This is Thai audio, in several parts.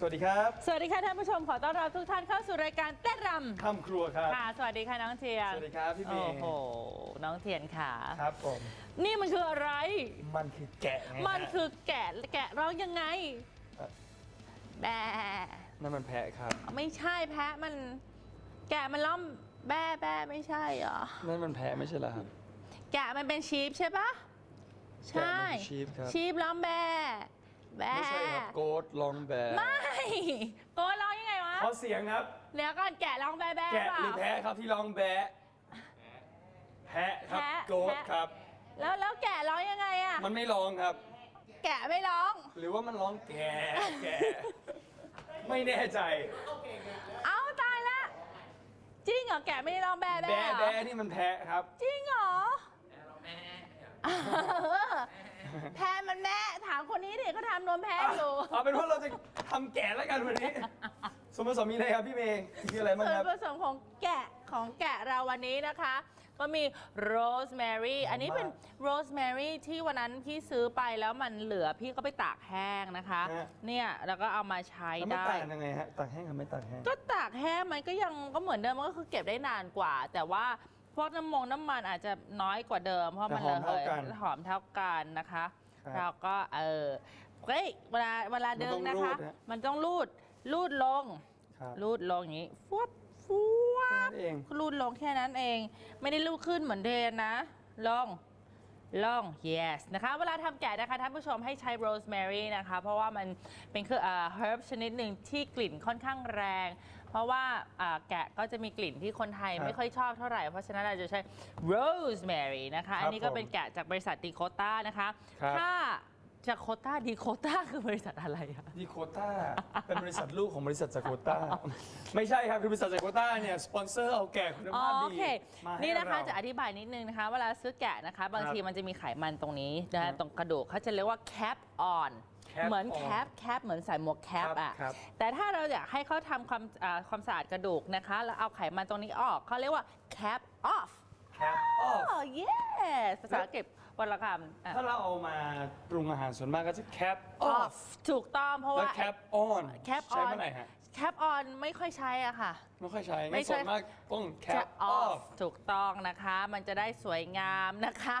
สวัสดีครับสวัสดีค่ะท่านผู้ชมขอต้อนรับทุกท่านเข้าสู่รายการเต้นรทำครัวครับำค่ะ สวัสดีค่ะน้องเทียนสวัสดีครับพี่เมโอ้ย์โหน้องเทียนค่ะ ครับผม นี่มันคืออะไร มันคือแกะไงฮะมันคือแกะแกะร้องยังไงเอ่อแบะนั่นมันแพะครับ ไม่ใช่แพะมัน แกะมันร้องแบ้แบ้ไม่ใช่เหรอนั่นมันแพะไม่ใช่เหรอครับ แกะมันเป็นชีฟใช่ปะใช่แกะมันคือ sheep ครับ ชีฟร้องแบ้ แบ้ไม่ใช่ครับโกดลองแบะไม่โกนร้องยังไงวะขอเสียงครับ เดี๋ยวก่อนแกะร้องแบ้แบ้แกะเปล่า หรือแพะครับที่ลองแบะแพะครับแพะโกดแพะ ครับ แล้วแล้วแกะร้องยังไงอะมันไม่ร้องครับ แกะไม่ร้อง หรือว่ามันร้องแกะแกะไม่แน่ใจ เอ้าตายละจริงเหรอแกะไม่ได้ร้องแบ้แบ้แบะเหรอแบะนี่มันแพะครับ จริงเหรอ แพะมันแม่ถามคนนี้ดิเขาทำนมแพะอยู่เอาเป็นว่าเราจะทำแกะแล้วกันวันนี้ส่วนผสมมีอะไรครับพี่เมย์คืออะไรบ้างส่วคนรับ ผสมของแกะของแกะเราวันนี้นะคะ ก็มีโรสแมรี่อันนี้เป็นโรสแมรี่ที่วันนั้นพี่ซื้อไปแล้วมันเหลือพี่ก็ไปตากแห้งนะคะเนี่ยแล้วก็เอามาใช้แล้วมันได้ ต่างยังไงฮะตากแห้งกับไม่ตากแห้ง ก็ตากแห้งมันก็ยังก็เหมือนเดิมมันก็คือเก็บได้นานกว่า แต่ว่า พวกน้ำมงน้ำมันอาจจะน้อยกว่าเดิม เพราะมันแต่หอมเท่ากันหอมเท่ากันนะคะครับเราก็เออเฮ้ยเวลาเวลาดึงนะคะมันต้องรูดฮะมันต้องรูดรูดลง ครับรูดลงอย่างนี้ฟวบฟวแค่บ นั้นเอง รูดลงแค่นั้นเอง ไม่ได้รูดขึ้นเหมือนเดนนะลงลง yes นะคะ เวลาทำแกะนะคะท่านผู้ชมให้ใช้โรสแมรี่นะคะ เพราะว่ามันเป็นคือเอ่อ herb ชนิดหนึ่งที่กลิ่นค่อนข้างแรง เพราะว่าอ่าแกะก็จะมีกลิ่นที่คนไทยครับไม่ค่อยชอบเท่าไหร่ เพราะฉะนั้นเราจะใช้ rosemary นะคะครับอันนี้ก็ผมเป็นแกะจากบริษัทดีโคต้านะคะ ครับ ถ้าจากโคต้าดีโคต้าคือบริษัทอะไรอะ ดีโคต้า เป็นบริษัทลูกของบริษัทจากโคต้า ไม่ใช่ครับ คือบริษัทจากโคต้าเนี่ย สปอนเซอร์เอาแก่คุณอ๋อภาพโอดีเค มาให้นี่นะคะเรา จะอธิบายนิดนึงนะคะ เวลาซื้อแกะนะคะ บางครับทีมันจะมีไขมันตรงนี้นะครัคะบตรงกระดูกเขาจะเรียกว่า cap on cap เหมือน on แคปแคปเหมือนใส่หมวกแคปครับอะครับ แต่ถ้าเราอยากให้เขาทำความอ่าความสะอาดกระดูกนะคะ แล้วเอาไขมันตรงนี้ออกเขาเรียกว่า cap off แคปออฟอ๋อ yes ภาษาอังกฤษวรรณคำอะ ถ้าเราเอามาปรุงอาหารส่วนมากก็จะแคปออฟ off ถูกต้องเพราะแล้วว่า แคปออน cap ใช้ on เมื่อไหร่ฮะ cap on ไม่ค่อยใช้อะค่ะ ไม่ค่อยใช้ไม่งั้นใช่ ส่วนมากต้องแคจะ ปออ off ฟถูกต้องนะคะ มันจะได้สวยงามนะคะ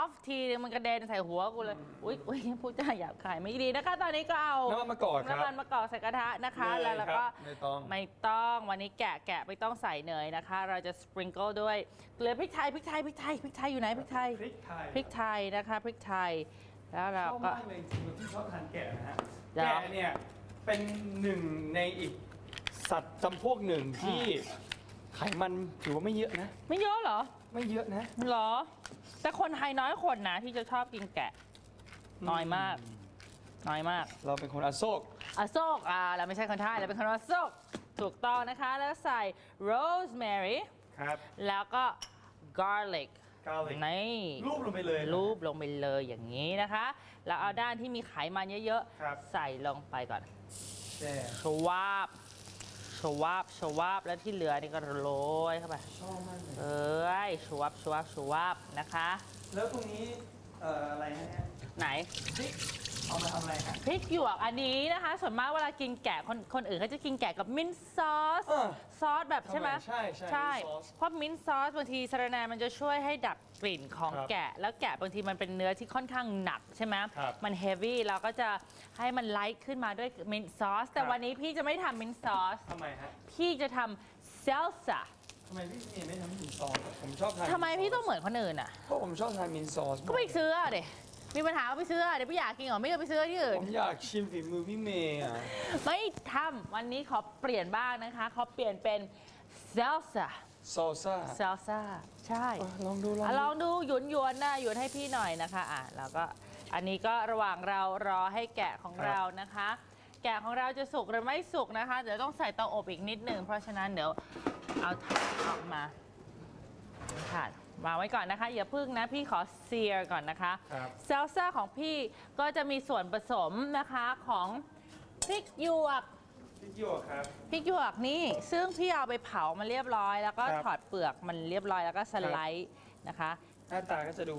off ทีนึงมันกระเด็นใส่หัวกูเลย อุ๊ยอุ๊ยพูดจาหยาบคายไม่ดีนะคะ ตอนนี้ก็เอาน้ำมันมะกอกครับน้ำมันมะกอกใส่กระทะนะคะเนยแล้วเราก็ครับไม่ต้องไม่ต้องวันนี้แกะแกะไม่ต้องใส่เนยนะคะ เราจะสปริงเกิลด้วยเกลือพริกไทยพริกไทยพริกไทยพริกไทยอยู่ไหนพริกไทยพริกไทยพริกไทยนะคะพริกไทยแล้วเราชอบก็ มากเลยจริงๆที่ชอบทานแกะนะฮะ เดี๋ยว แกะเนี่ย เป็นหนึ่งในอีกสัตว์จำพวกหนึ่งที่ไขมันถือว่าไม่เยอะนะ ไม่เยอะเหรอไม่เยอะนะ เหรอ แต่คนไทยน้อยคนนะ ที่จะชอบกินแกะ น้อยมาก น้อยมากเราเป็นคนอโศกอโศกอ่าเราไม่ใช่คนไทยเราเป็นคนอโศกถูกต้องนะคะ แล้วใส่ rosemary ครับ แล้วก็ garlic กาลิกนี่รูปลงไปเลยนะรูปลงไปเลยอย่างนี้นะคะ แล้วเอาด้านที่มีไขมันเยอะครับๆ ใส่ลงไปก่อน แช่ชวาบ ชวาบ ชวาบ แล้วที่เหลือนี่ก็โรยเข้าไป ชอบมากเลยเอ้ย ชวาบ ชวาบ ชวาบ นะคะ แล้วตรงนี้ เอ่ออะไรฮะเนี่ยไหนพริกเอามาทำอะไรฮะ พริกหยวกอันนี้นะคะ ส่วนมากเวลากินแกะคนคนอื่นเขาจะกินแกะกับมิ้นท์ซอสเออซอสแบบใช่ไหมทำไมใช่ใช่ใช่มิ้นท์ซอสเพราะมิ้นท์ซอสบางทีสะระแหนมันจะช่วยให้ดับกลิ่นของครับแกะ แล้วแกะบางทีมันเป็นเนื้อที่ค่อนข้างหนักใช่ไหมครับมันเฮฟวี่เราก็จะให้มันไลท์ขึ้นมาด้วยมิ้นท์ซอสแต่ครับ วันนี้พี่จะไม่ทำมิ้นท์ซอสทำไมฮะ พี่จะทำเซลซ่า ทำไมพี่เมย์ไม่ทำให้มินซอสผมชอบทานทำไมพี่ต้องเหมือนคนอื่นอะ เพราะผมชอบทานมินซอสก็ไปซื้อเอาเดี๋ยมีปัญหาก็ไปซื้อเอาเดี๋ยวพี่อยากกินเหรอไม่ก็ไปซื้อที่อื่น ผมอยากชิมฝีมือพี่เมย์อะไม่ทำวันนี้ขอเปลี่ยนบ้างนะคะขอเปลี่ยนเป็นเซลซ่าซอลซ่าเซลซ่าใช่อะลองดูลองอะลดูองดูหยุนหยวนๆนะหยุนให้พี่หน่อยนะคะอะแล้วก็อันนี้ก็ระหว่างเรารอให้แกะของเรานะคะ แกะของเราจะสุกหรือไม่สุกนะคะ เดี๋ยวต้องใส่เตาอบอีกนิดหนึ่งเพราะฉะนั้นเดี๋ยว เอาถ่านออกมาถ่านวางไว้ก่อนนะคะ อย่าพึ่งนะ พี่ขอเซียร์ก่อนนะคะครับเซลซ่าของพี่ก็จะมีส่วนผสมนะคะของพริกหยวกพริกหยวกครับ พริกหยวกนี่ซึ่งพี่เอาไปเผามาเรียบร้อย แล้วก็ครับถอดเปลือกมันเรียบร้อยแล้วก็สไลด์นะคะหน้าตาก็จะดู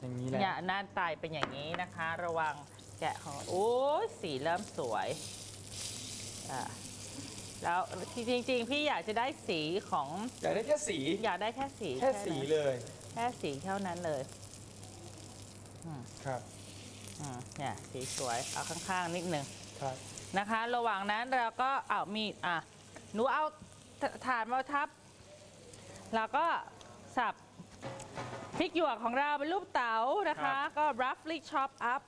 อย่างนี้แหละเนี่ยหน้าตายเป็นอย่างนี้นะคะ ระวังแกะของโอ้ยสีเริ่มสวยอ่า แล้วจริงๆ พี่อยากจะได้สีของอยากได้แค่สี อยากได้แค่สีแค่สีนั้นเลยแค่สีเท่านั้นเลยครับอืมเนี่ยสีสวยเอาข้างๆนิดหนึ่งครับ นะคะ ระหว่างนั้นเราก็เอามีดอะหนูเอาถฐานมาทับ แล้วก็สับพริกหยวกของเราเป็นรูปเต๋านะคะก็ roughly chop up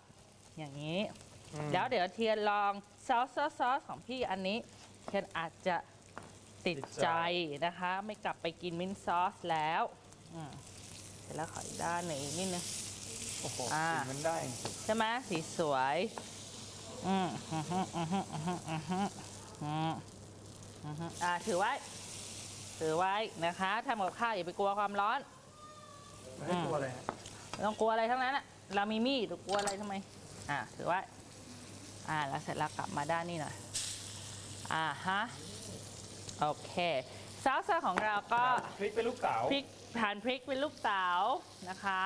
อย่างนี้ อืมแล้วเดี๋ยวเทียนลองซอสซอสซอสของพี่อันนี้ เทียนอาจจะติดติดใจใจนะคะ ไม่กลับไปกินมิ้นท์ซอสแล้วอืมเสร็จแล้วขออีกด้านหนึ่งอีกนิดนึง โอ้โหอ่า สีมันได้จริงใช่ไหมสีสวยอืมอืมอืมอืมอืมอืมอืมอืมอืมอืมอ่าถือไว้ ถือไว้นะคะทำกับข้าวอย่าไปกลัวความร้อนไม่ให้ตัวอะไรฮะไม่ต้องกลัวอะไรทั้งนั้นอะเรามีมีดเรากลัวอะไรทำไม อ่าถือไว้อ่า แล้วเสร็จแล้วกลับมาด้านนี้หน่อย อ่าฮะ โอเคซอสของเราก็พริกเป็นลูกเต๋าพริกทานพริกเป็นลูกเต๋านะคะ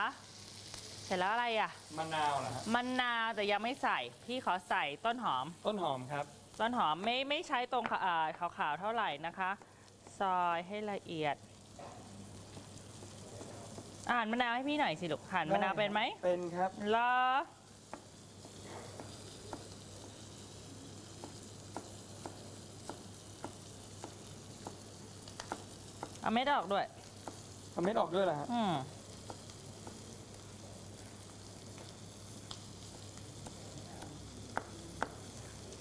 เสร็จแล้วอะไรอะมะนาวเหรอฮะมะนาวแต่ยังไม่ใส่ พี่ขอใส่ต้นหอม ต้นหอมครับ ต้นหอมไม่ไม่ใช้ตรงขาอ่าขาวๆเท่าไหร่นะคะ ซอยให้ละเอียด อ่านมะนาวให้พี่หน่อยสิลูกหั่นมะนาวเป็นไหมเป็นครับเหร เอาเม็ดออกด้วย เอาเม็ดออกด้วยเหรอฮะอืม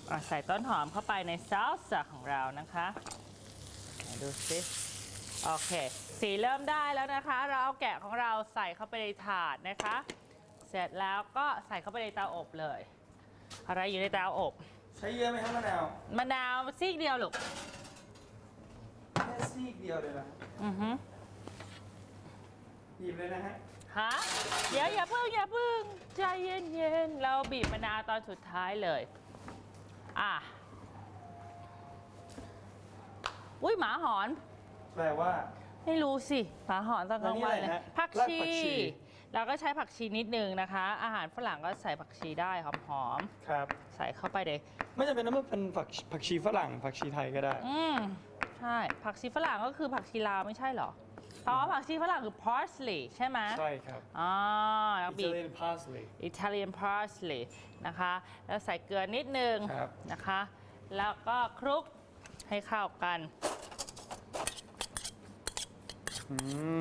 อะใส่ต้นหอมเข้าไปในซอสของเรานะคะไหนดูสิโอเค สีเริ่มได้แล้วนะคะ เราเอาแกะของเราใส่เข้าไปในถาดนะคะ เสร็จแล้วก็ใส่เข้าไปในเตาอบเลย อะไรอยู่ในเตาอบ ใช้เยอะไหมครับมะนาวมะนาวซีกเดียวลูกแค่ ซีกเดียวเลยนะอือฮึหยิบเลยนะฮะฮะเดี๋ยวอย่าเพิ่งอย่าเพิ่งใจเย็นๆเราบีบมะนาวตอนสุดท้ายเลย อะ อุ้ยหมาหอน แปลว่า ไม่รู้สิหมาหอนตอนกลางวันแล้วนี่เลยอะไรฮะผักรากชี ผักชี เราก็ใช้ผักชีนิดนึงนะคะ อาหารฝรั่งก็ใส่ผักชีได้หอมครับ ๆ ใส่เข้าไปเลย ไม่จำเป็นต้องเป็นผักผักชีฝรั่งผักชีไทยก็ได้ อืม ใช่ ผักชีฝรั่งก็คือผักชีลาวไม่ใช่เหรออ๋อผักชีฝรั่งคือ parsley ใช่ไหมใช่ครับ อ๋อแล้วบีบ Italian parsley Italian parsley นะคะ แล้วใส่เกลือนิดนึงครับ นะคะ แล้วก็คลุกให้เข้ากัน อื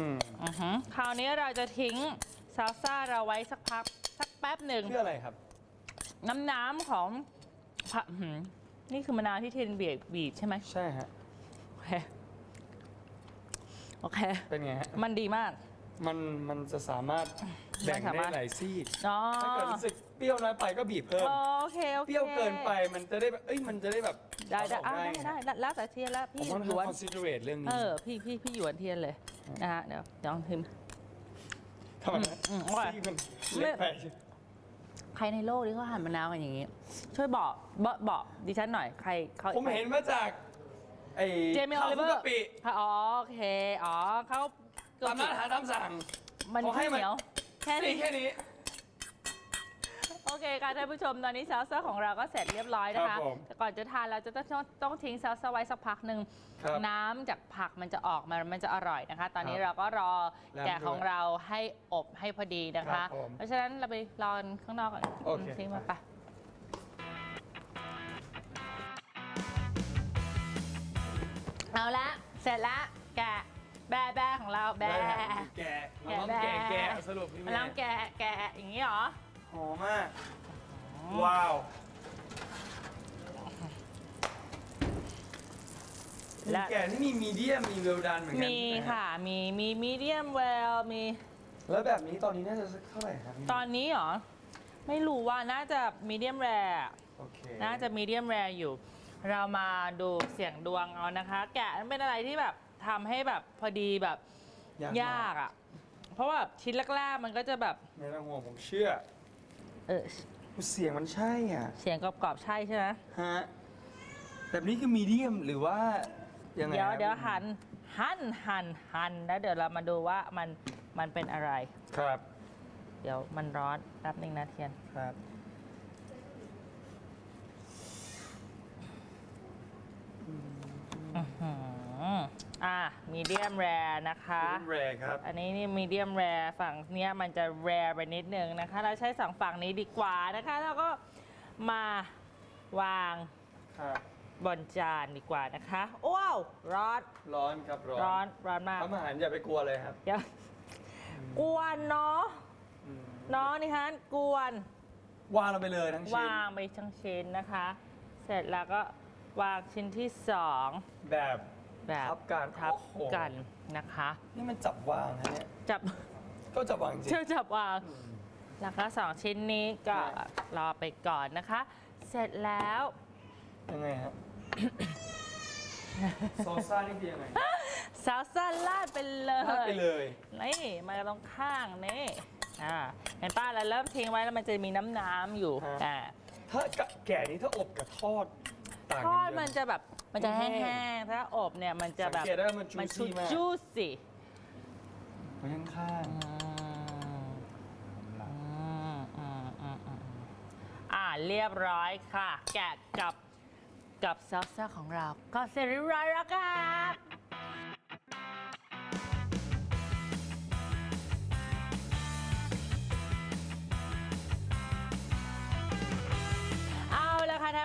มอือหือคราวนี้เราจะทิ้งซาลซ่าเราไว้สักพัก สักแป๊บหนึ่ง เพื่ออะไรครับ น้ำน้ำของผักอื้อหือนี่คือมะนาวที่เทนบีบบีบใช่ไหม ใช่ฮะโอ เคโอเค เป็นไงฮะ มันดีมาก มันมันจะสามารถแบ่งมันสาได้มารถ หลายซีกอ๋อถ้าเกิดรู้สึกเปรี้ยวน้อยไปก็บีบเพิ่ม โอเคโอเคเปรี้ยวเกินไปมันจะได้แบบเอ้ยมันจะได้แบบได้ได้ออกอะได้งได้ได้แล้วแต่เทียนแล้วผมพี่ค่อนหยข้างวน considerate เรื่องนี้เออพี่พี่พี่หยวนเทียนเลยนะฮะเดี๋ยวเดี๋ยวลองทิม ทำไมนะอืมอร่อยซีกมันเล็กไปใช่ไหมใครในโลกที่เขาหั่นมะนาวกันอย่างนี้ ช่วยบอกบอกบอกดิฉันหน่อยใครเขาผมเห็นมาจาก ไอ้เจมี่อข้าอวลิคลุเวอกกะปิร์อ๋อโอเค อ๋อเขาตามร้านอาหารตามสั่ง มันเขาให้ข้าวมันเหนียวแค่ซีนี้กแค่นี้ โอเคค่ะท่านผู้ชมตอนนี้ซอสของเราก็เสร็จเรียบร้อยนะครัคะบผมแต่ก่อนจะทานเราจะต้องต้องทิ้งซอสไว้สักพักหนึ่งครับน้ำจากผักมันจะออกมามันจะอร่อยนะคะ ตอนนี้ครับเราก็รอแล้วแกะของด้วยเราให้อบให้พอดีนะครัคะ บผมเพราะฉะนั้นเราไปรอกันข้างนอกก่อนโอเค ทิ้งมาไป เอาละ เสร็จละแกะแบะแบะของเราแบะ แกะเราต้องแกะแกะสรุปพี่มันแม่ต้องแกะแกะอย่างนี้เหรอ หอมมาก ว้าวและแกะที่มีมีเดียมมีเวลดันเหมือนกัมีใช่ไหค่ะมีมีมีเดียมเวลมี แล้วแบบนี้ตอนนี้น่าจะสักเท่าไหร่ครับตอนนี้เหรอ ไม่รู้ว่าน่าจะมีเดียมแรร์โอเคน่าจะมีเดียมแรร์อยู่ เรามาดูเสียงดวงเอานะคะ แกะมันเป็นอะไรที่แบบทำให้แบบพอดีแบบยากอะ เพราะว่าชิ้นแรกๆมันก็จะแบบไม่ต้องห่วงผมเชื่อเออเสียงมันใช่อะเสียงกรอบๆใช่ใช่ไหมฮะแบบนี้คือมีเดียมหรือว่ายังไงเดี๋ยวครับเดี๋ยวหันหันหันหันแล้วเดี๋ยวเรามาดูว่ามันมันเป็นอะไร ครับเดี๋ยวมันร้อนแป๊บนึงนะเทียน ครับ หืออะมีเดียมแรนะคะเป็นแรครับ อันนี้นี่มีเดียมแรฝั่งเนี้ยมันจะแรไปนิดนึงนะคะ เราใช้สองฝั่งนี้ดีกว่านะคะแล้วก็มาวางครับ บนจานดีกว่านะคะว้าวร้อนร้อนครับร้อนร้อนร้อนมากทำอาหารอย่าไปกลัวเลยครับเดี๋ยวกวนเนาะอืมเนาะนี่ฮะกวน วางลงไปเลยทั้งชิ้นวางไปทั้งชิ้นนะคะ เสร็จแล้วก็ วางชิ้นที่สองแบบแบบทับกันทับโอ้โหกันนะคะ นี่มันจับวางฮะเนี่ยจับก็จับวางจริง เชื่อจับวางแล้วก็สองชิ้นนี้ก็ครับ รอไปก่อนนะคะ เสร็จแล้วยังไงฮะ โซซ่านี่คือยังไงซาลซ่าลาดไปเลลาดย ไปเลยนี่มาตรงข้างนี่อ่าเห็นป้าเราเริ่มทิ้งไว้แล้วมันจะมีน้ำน้ำๆอยู่อ่าถ้ากะแก่นี้ถ้าอบกับทอด ต่างทกันอดเยอะมันจะแบบมันจะแห้งๆ ถ้าอบเนี่ยมันจะแบบสังเกตได้ว่ามันมัน juicy มาก จูซี่มันยังข้างอ่าเรียบร้อยค่ะ แกะกับกับซอสซ่าของเรา ก็เสร็จเรียบร้อยแล้วครับ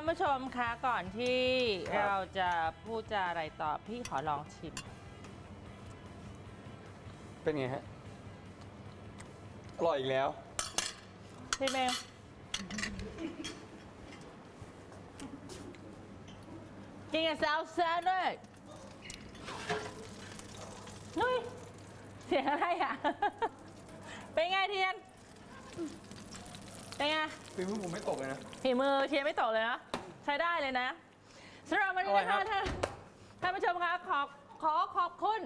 ผู้ชมคะก่อนที่ครับ เราจะพูดจาอะไรต่อพี่ขอลองชิม เป็นไงฮะ อร่อยอีกแล้ว พี่เมงกินกับซอสซ่าด้วยนุ้ยเสียงอะไรอะ เป็นไงเทียน เป็นไง ฝีมือผมไม่ตกเลยนะ ฝีมือเทียนไม่ตกเลยนะ ใช้ได้เลยนะสำหรับวันนี้นะอร่คะอยครัท่านบท่านผู้ชมคะขอขอขอบคุณ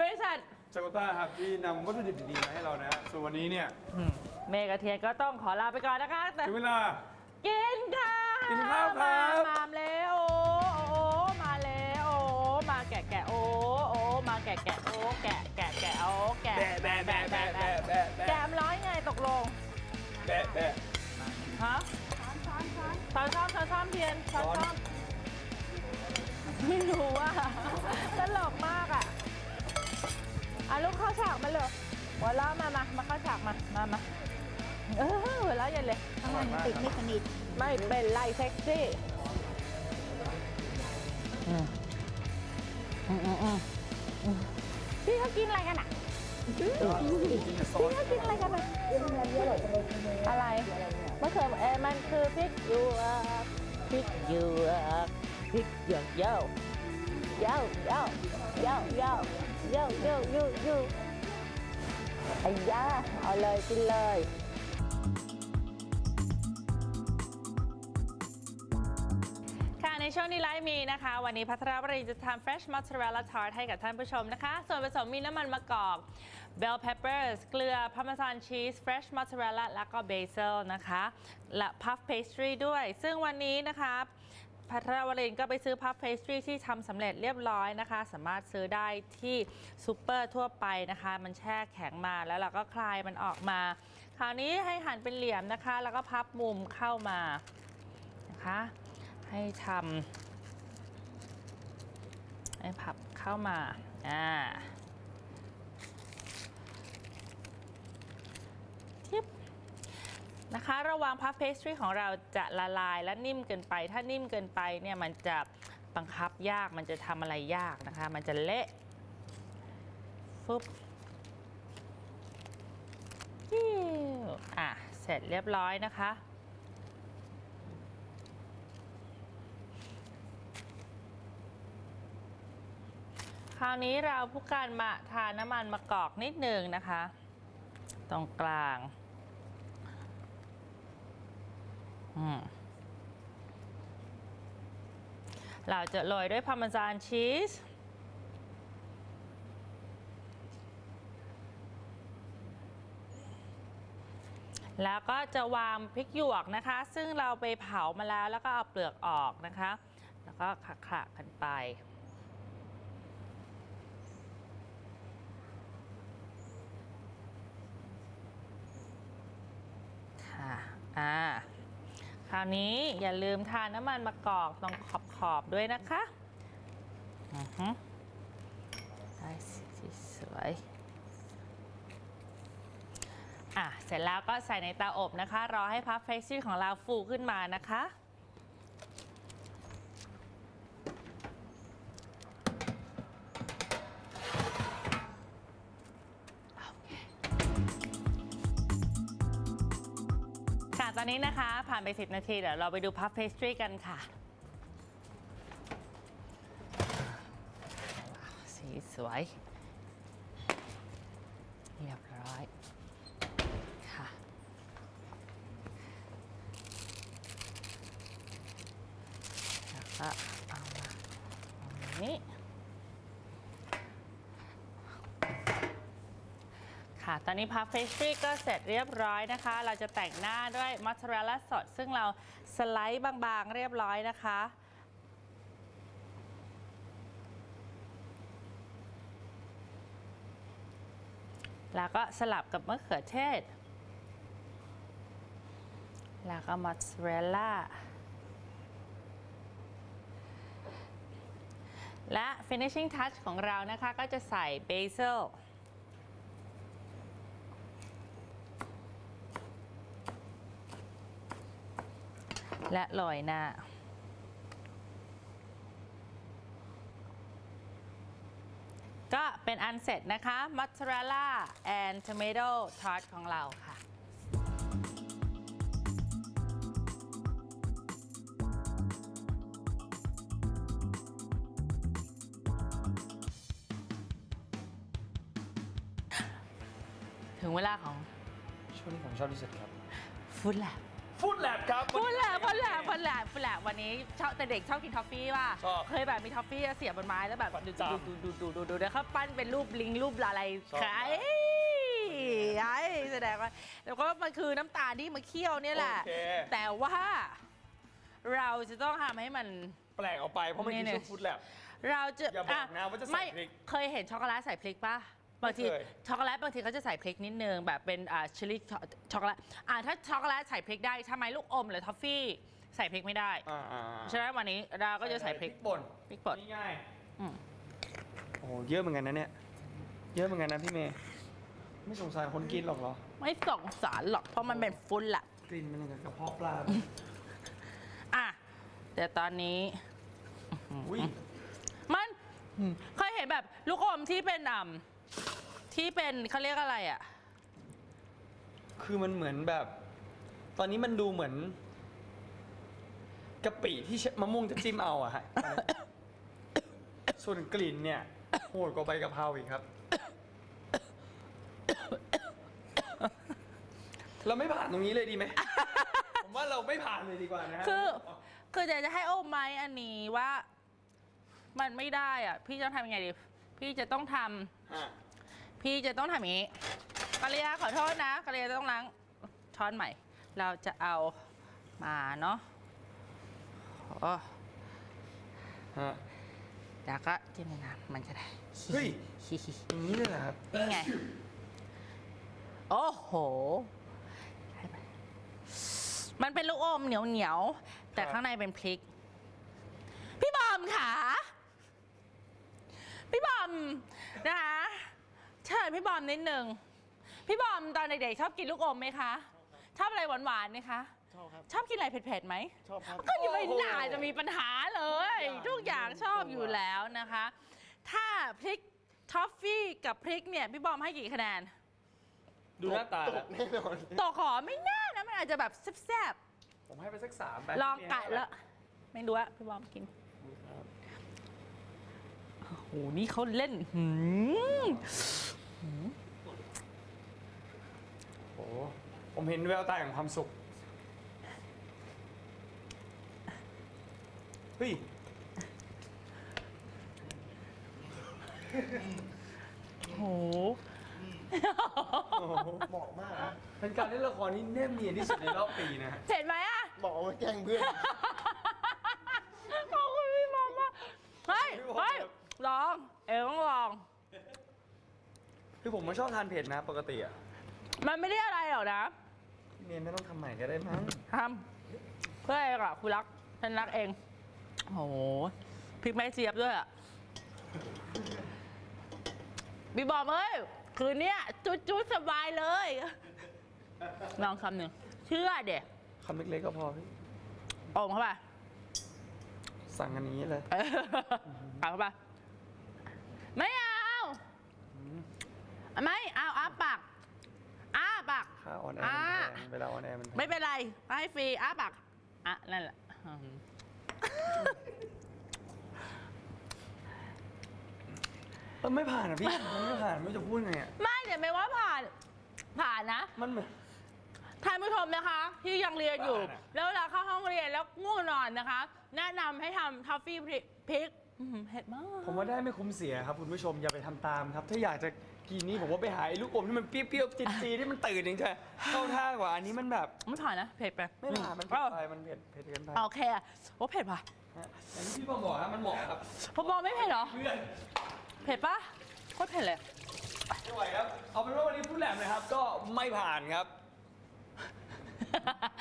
บริษัทจากุต้าครับที่นำวัตถุดิบดีๆมาให้เรานะส่วนวันนี้เนี่ยเมกกับเทียนก็ต้องขอลาไปก่อนนะคะแต่ ถึงเวลา กินค่ะกินข้าวครับ มามาแล้วโอ้โอ้มาแล้วโอ้มาแกะแกะโอ้โอ้มาแกะแกะโอ้แกะแกะแกะโอ้แกะแบะแบะแบะแบะแบะแบะแกะแบะมันร้อยไงตกลงแบะแบะฮะ ช้อนช้อนช้อนช้อนช้อนช้อนเทียนช้อนช้อนช้อนไม่รู้อะตลกมากอะอะลูกเข้าฉากมาเลยหัวเราะมามามาเข้าฉากมามามาเออหัวเราะใหญ่เลยอร่อยมากติดครับไม่สนิทไม่เป็นไรเซ็กซี่พี่เขากินอะไรกันอะกินกับซอสพี่เขากินอะไรกันอะอะไร มะเขือเออมันคือพริกหยวกพริกหยวกพริกหยวกเย้าเย้าเย้าเย้าเย้าเย้าเย้าเย้าเย้าไอ้ยาเอาเลยกินเลย ในช่วงนี้ไลฟ์มีนะคะ วันนี้พัทรวรีจะทำ fresh mozzarella tart ให้กับท่านผู้ชมนะคะ ส่วนผสมมีน้ำมันมะกอก bell peppers เกลือ parmesan cheese fresh mozzarella แล้วก็ basil นะคะ และ puff pastry ด้วย ซึ่งวันนี้นะคะพัทรวรินทร์ก็ไปซื้อ puff pastry ที่ทำสำเร็จเรียบร้อยนะคะ สามารถซื้อได้ที่ซูเปอร์ทั่วไปนะคะ มันแช่แข็งมาแล้วเราก็คลายมันออกมา คราวนี้ให้หั่นเป็นเหลี่ยมนะคะ แล้วก็พับมุมเข้ามานะคะ ให้ทำให้พับเข้ามา อ่าทิปนะคะ ระวังพัฟเพสทรีของเราจะละลายและนิ่มเกินไป ถ้านิ่มเกินไปเนี่ยมันจะบังคับยาก มันจะทำอะไรยากนะคะ มันจะเละฟึบยิ้วอะ เสร็จเรียบร้อยนะคะ คราวนี้เราผู้การมาทาน้ำมันมะกอกนิดหนึ่งนะคะ ตรงกลางอืมเราจะโรยด้วยพาร์เมซานชีส แล้วก็จะวางพริกหยวกนะคะ ซึ่งเราไปเผามาแล้วแล้วก็เอาเปลือกออกนะคะ แล้วก็ขะๆกันไป ค่ะ อ่า ค ราวนี้อย่าลืมทาน้ำมันมะกอกตรงขอบขอบๆด้วยนะคะอือฮึได้สีสวยอะเสร็จแล้วก็ใส่ในเตาอบนะคะ รอให้พัฟเฟสซี่ของเราฟูขึ้นมานะคะ อนนี้นะคะ ผ่านไป 10 นาทีเดี๋ยวเราไปดูพัฟเพสตรีกันค่ะ สีสวย เรียบร้อยค่ะแล้วก็เอามาตรงนี้ ค่ะ ตอนนี้พัฟเฟสตรีก็เสร็จเรียบร้อยนะคะ เราจะแต่งหน้าด้วยมอสซาเรลล่าสด ซึ่งเราสไลด์บางๆเรียบร้อยนะคะแล้วก็สลับกับมะเขือเทศ แล้วก็มอสซาเรลล่า และ finishing touch ของเรานะคะก็จะใส่เบซิล และโรยหน้า ก็เป็นอันเสร็จนะคะม o z z a r e l l a and tomato tart ของเราค่ะถึงเวลาของช่วงนี้ผมชอบที่สุดครับฟู้ดแลบ ฟู้ดแลบครับพูดแหละพูดแหละพูดแหละพูดแหละวันนี้ชอบแต่เด็กชอบกินทอฟฟี่ป่ะชอบเคยแบบมีทอฟฟี่เสียบบนไม้แล้วแบบประดูจำดูดูดูดูดูเดี๋ยวเขาปั้นเป็นรูปลิงรูปอะไรชอบขายไอ้แสดงว่าแล้วก็มันคือน้ำตาลที่มาเคี่ยวเนี่ยแหละ โอเค แต่ว่า เราจะต้องทำให้มัน แปลกออกไปเพราะมันนี่คือเนี่ยช่วงฟู้ดแลบ เราจะอย่าบอกนะว่าจะใส่ไม่พริกเคยเห็นช็อกโกแลตใส่พริกป่ะ บางทีไม่เคยช็อกโกแลตบางทีเขาจะใส่พริกนิดนึงแบบเป็นอ่าชิลลี่ช็อกโกแลตอ่าถ้าช็อกโกแลตใส่พริกได้ทำไมลูกอมหรือทอฟฟี่ใส่พริกไม่ได้อ่าอ่าฉะนั้นวันนี้เราก็จะใส่พริกป่นพริกป่นนี่ง่ายอืมโอ้โหเยอะเหมือนกันนะเนี่ย เยอะเหมือนกันนะพี่เมย์ไม่สงสารคนกินหรอกเหรอ ไม่สงสารหรอกเพราะมันเป็นฟุ้นแหละ กลิ่นมันอย่างกับกระเพาะปลาอะแต่ตอนนี้อุ้ยมันเคยเห็นแบบลูกอมที่เป็นอ่ำ ที่เป็นเขาเรียกอะไรอะ คือมันเหมือนแบบ ตอนนี้มันดูเหมือนกะปิที่มะม่วงจะจิ้มเอาอะฮะ ส่วนกลิ่นเนี่ยโหดกว่าใบกะเพราอีกครับ เราไม่ผ่านตรงนี้เลยดีไหม ผมว่าเราไม่ผ่านเลยดีกว่านะฮะคือ คืออยากจะให้โอมไหมอันนี้ว่า มันไม่ได้อะ พี่จะทำยังไงดี พี่จะต้องทำอะ พี่จะต้องทำอย่างนี้กาเลียขอโทษนะกาเลียจะต้องล้างช้อนใหม่ เราจะเอามาเนาะโอ้ฮะแล้วก็จิ้มในน้ำมันจะได้เฮ้ย อย่างนี้เลยเหรอครับ นี่ไง โอ้โหให้ไปมันเป็นลูกอมเหนียวเหนียวๆแต่ครับ ข้างในเป็นพริก พี่บอมค่ะ พี่บอมนะคะ เชิญพี่บอมนิดนึงพี่บอมตอนเด็กๆชอบกินลูกอมไหมคะ ชอบอะไรหวานๆไหมคะ ชอบครับ ชอบกินอะไรเผ็ดๆไหม ชอบครับก็ยังไม่น่าจะมีปัญหาเลย ทุกอย่างชอบอยู่แล้วนะคะ ถ้าพริกทอฟฟี่กับพริกเนี่ยพี่บอมให้กี่คะแนน ดูหน้าตาแล้วตกขอไม่น่านะมันอาจจะแบบแซ่บผมให้ไปสักสามไปๆลองกัดแล้วไม่รู้อะพี่บอมกินโอ้โหนี่เขาเล่นหืม โอ้โหผมเห็นแววตาแห่งความสุข เฮ้ยโอ้โห เหมาะมากนะเป็นการเล่นละครที่แนบเนียนที่สุดในรอบปีนะฮะเห็นไหมอะเหมาะเอาไว้แกล้งเพื่อน ขอบคุณพี่บอมมากเฮ้ยพี่บอมเฮ้ยครับลอง เอวต้องลอง คือผมไม่ชอบทานเผ็ดนะปกติอะมันไม่ได้อะไรหรอกนะพี่เมย์ไม่ต้องทำใหม่ก็ได้มั้งทำเพื่อเองอะคุณรักฉันรักเองโอ้โหพริกแม่เจี๊ยบด้วยอะบีบอมเอ้ยคืนเนี้ยจุดจุดๆสบายเลยลองคำหนึ่งเชื่อเด็กคำเล็กๆก็พอพี่อมเข้าไปสั่งอันนี้เลย เออเอาเข้าไป ไม่เอา ไม่เอาอ้าปากอ้าปาก ค่าออนแออ่า ร์มันแพงเวลาออนแอร์มันแพงไม่เป็นไรให้ฟรีอ้าปากอะนั่นแหละอืมเออไม่ผ่านอะพี่ มันไม่ผ่านไม่รู้จะพูดไงอะไม่เดี๋ยวไม่ว่าผ่านผ่านนะ มันเหมือน ท่านผู้ชมนะคะ ที่ยังเรียนอยู่ผ่านอะแล้วเวลาเข้าห้องเรียนแล้วง่วงนอนนะคะ แนะนำให้ทำทัฟฟี่พริกพริก อื้อหือเผ็ดมาก ผมว่าได้ไม่คุ้มเสียครับคุณผู้ชมอย่าไปทำตามครับ ถ้าอยากจะกินนี่ผมว่าไปหาไอ้ลูกอมที่มันเปรี้ยวๆจีดๆที่มันตื่นจริงๆเข้าท่ากว่าอันนี้มันแบบไม่ผ่านนะเผ็ดไปไม่ผ่านมันเผ็ดไปมันเผ็ดเผ็ดเกินไปโอเคอะโอ้เผ็ดป่ะฮะอย่างที่พี่บอมบอกครับมันเหมาะครับผมบอกไม่เผ็ดเหรอ เพื่อน เผ็ดปะโคตรเผ็ดเลย ไม่ไหวครับ เอาเป็นว่าวันนี้พูดแหลมนะครับ ก็ไม่ผ่านครับ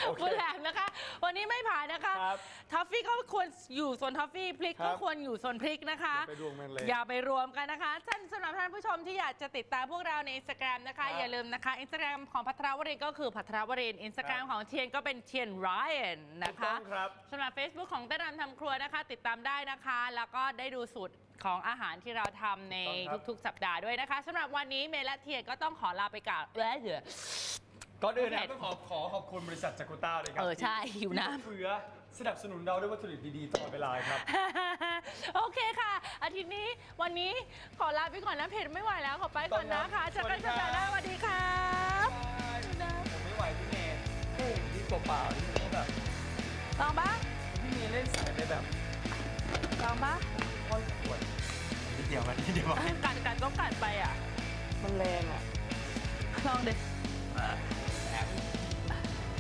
โอเคคุณแหลมนะคะ วันนี้ไม่ผ่านนะคะครับทัฟฟี่ก็ควรอยู่โซนทัฟฟี่พริกครัก็บควรอยู่โซนพริกนะคะ อย่าไปรวมกันเลยอย่าไปรวมกันนะคะท่านสำหรับท่านผู้ชมที่อยากจะติดตามพวกเราในอินสตาแกรมนะคะครับอย่าลืมนะคะอินสตาแกรมของพัทรวรินทร์ก็คือพัทรวรินทร์อินสตาแกรมครับของเทียนก็เป็นเทียนไรอันนะถูกต้คะองครับ สำหรับ Facebook ของเต้นรำทำครัวนะคะ ติดตามได้นะคะ แล้วก็ได้ดูสูตรของอาหารที่เราทำในถูกต้องครับ ทุกๆ สัปดาห์ด้วยนะคะสำหรับวันนี้เมย์และเทียนก็ต้องขอลาไปก่อนเอ้ยเดี๋ยว ก่อนอื่นนะครับต้องขอขอขอบคุณบริษัทจากุต้าเลยครัเออใช่หิวน้ำ ที่เฟื้อสนับสนุนเราด้วยวัตถุดิบดีๆตลอดเวลาครับ โอเคค่ะ อาทิตย์นี้วันนี้ขอลาไปก่อนนะเพจไม่ไหวแล้วขอไปก่อนนะคะสเจอวัสกัดีนครัสับปดาห์หน้าสวัสดีครับผมไม่ไหวพี่เมย์กุ้งที่เปล่าๆนี่มันก็แบบลองปะพี่เมย์เล่นใส่ไปแบบลองปะค่อนขวดนิดเดียวมันนิดเดียวกัดกัดก็กัดไปอะ มันแรงอะ ลองดิ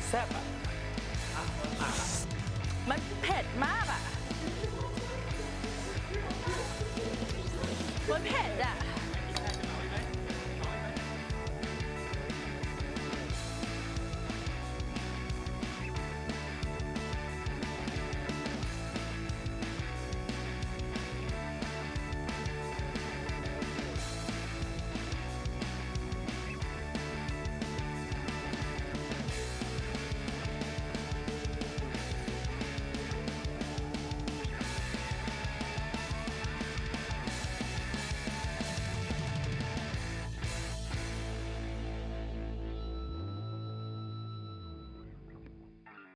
แซ่บอะมันเผ็ดมากอะ